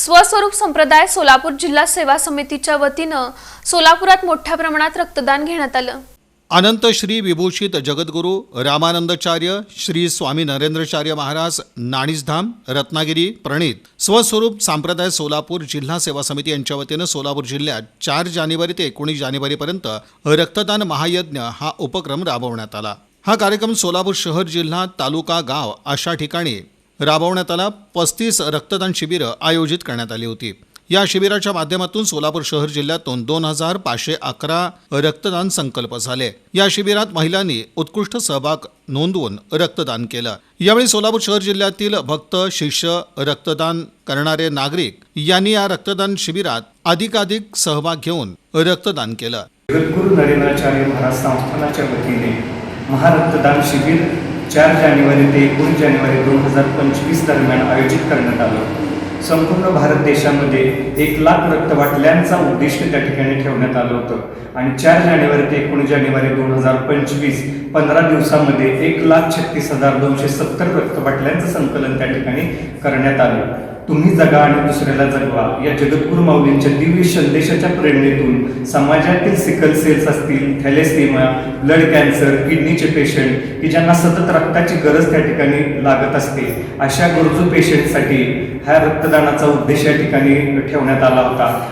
स्वस्वरूप संप्रदाय सोलापूर जिल्हा सेवा समितीच्या वतीनं सोलापुरात मोठ्या प्रमाणात रक्तदान घेण्यात आलं. अनंत श्री विभूषित जगद्गुरू रामानंदाचार्य श्री स्वामी नरेंद्रचार्य महाराज नाणीसधाम रत्नागिरी प्रणित. स्वस्वरूप सांप्रदाय सोलापूर जिल्हा सेवा समिती यांच्या वतीनं सोलापूर जिल्ह्यात चार जानेवारी ते एकोणीस जानेवारीपर्यंत रक्तदान महायज्ञ हा उपक्रम राबवण्यात आला. हा कार्यक्रम सोलापूर शहर जिल्हा तालुका गाव अशा ठिकाणी राबवण्यात आला. पस्तीस रक्तदान शिबिरं आयोजित करण्यात आली होती. या शिबिराच्या माध्यमातून सोलापूर शहर जिल्ह्यातून दोन हजार पाचशे अकरा रक्तदान संकल्प झाले. या शिबिरात महिलांनी उत्कृष्ट सहभाग नोंदवून रक्तदान केलं. यावेळी सोलापूर शहर जिल्ह्यातील भक्त शिष्य रक्तदान करणारे नागरिक यांनी या रक्तदान शिबिरात अधिकाधिक सहभाग घेऊन रक्तदान केलं. नरेंद्राचार्य महाराज संस्थानाच्या वतीने महारक्तदान शिबिर चार जानेवारी ते एकोणीस जानेवारी दोन हजार पंचवीस दरम्यान आयोजित करण्यात आलं. संपूर्ण भारत देशामध्ये एक लाख रक्तवाटल्यांचा उद्दिष्ट त्या ठिकाणी ठेवण्यात आलं होतं. आणि चार जानेवारी ते एकोणीस जानेवारी दोन हजार पंचवीस पंधरा दिवसामध्ये एक लाख छत्तीस हजार दोनशे सत्तर रक्तवाटल्यांचं संकलन त्या ठिकाणी करण्यात आलं. तुम्ही जगा आणि दुसऱ्याला जगवा. या जगद्गुरु माऊलींच्या दिव्य संदेशाच्या प्रेरणेतून समाजातील सिकल सेल्स असतील थॅलेसेमिया ब्लड कॅन्सर किडनीचे पेशंट की ज्यांना सतत रक्ताची गरज त्या ठिकाणी लागत असते अशा गरजू पेशंटसाठी ह्या रक्तदानाचा उद्देश या ठिकाणी ठेवण्यात आला होता.